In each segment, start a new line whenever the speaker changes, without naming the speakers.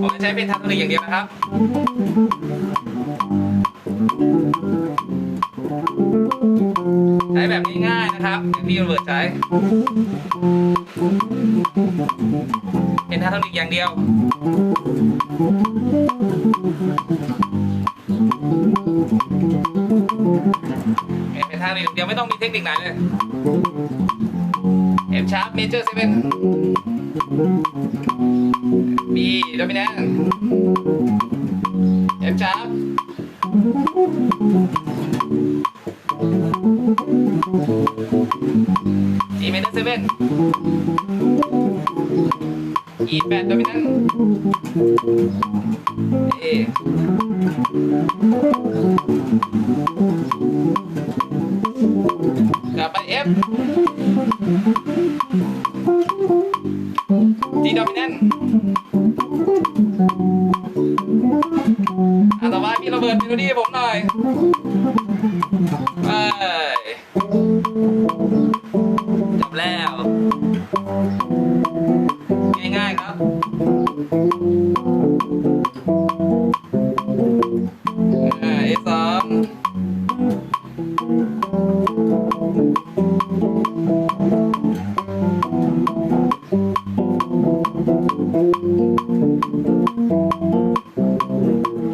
ผมจะใช้เป็นทาร์โทนิกอย่างเดียวนะครับใช้แบบนี้ง่ายนะครับอย่างที่โรเบิร์ตใช้เป็นทาร์โทนิกอย่างเดียว เป็นท่างเดียวไม่ต้องมีเทคนิคไหนเลย F sharp major 7 B dominant F sharp G major 7 E 8 dominant A G dominant อะต่อมาพี่ระเบิดเมโลดี้ผมหน่อยไปจบแล้ว ง่ายๆครับ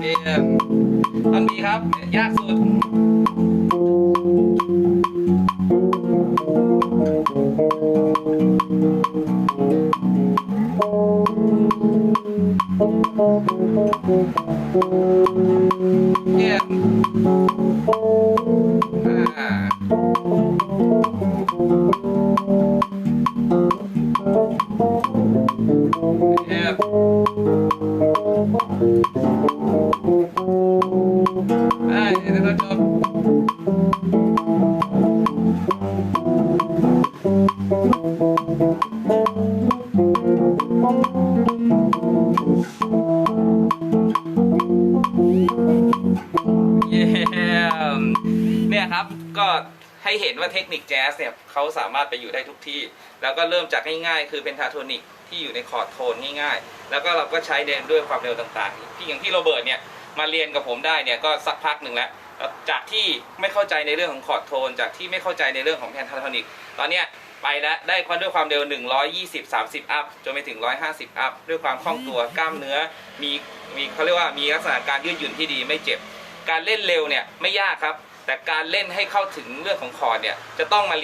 เยี่ยมตอนนี้ครับ ยากสุดเยี่ยมอ่า นี่ยครับ ก็ให้เห็นว่าเทคนิคแจ๊สเนี่ยเขาสามารถไปอยู่ได้ทุกที่ แล้วก็เริ่มจากง่ายๆ คือเป็นทาโทนิกที่อยู่ในคอร์ดโทนง่ายๆ แล้วก็เราก็ใช้เดนด้วยความเร็วต่างๆ ที่อย่างที่โรเบิร์ตเนี่ยมาเรียนกับผมได้เนี่ยก็สักพักหนึ่งแล้ว จากที่ไม่เข้าใจในเรื่องของคอร์ดโทน จากที่ไม่เข้าใจในเรื่องของแพนทาโทนิก ตอนเนี้ยไปแล้วได้ความด้วยความเร็ว 120 30 อัพจนไปถึง 150 อัพ ด้วยความคล่องตัวกล้ามเนื้อ มีมีเขาเรียกว่ามีลักษณะการยืดหยุ่นที่ดีไม่เจ็บ การเล่นเร็วเนี่ยไม่ยากครับ แต่การเล่นให้เข้าถึงเรื่องของคอร์ดเนี่ยจะต้องมาเรียน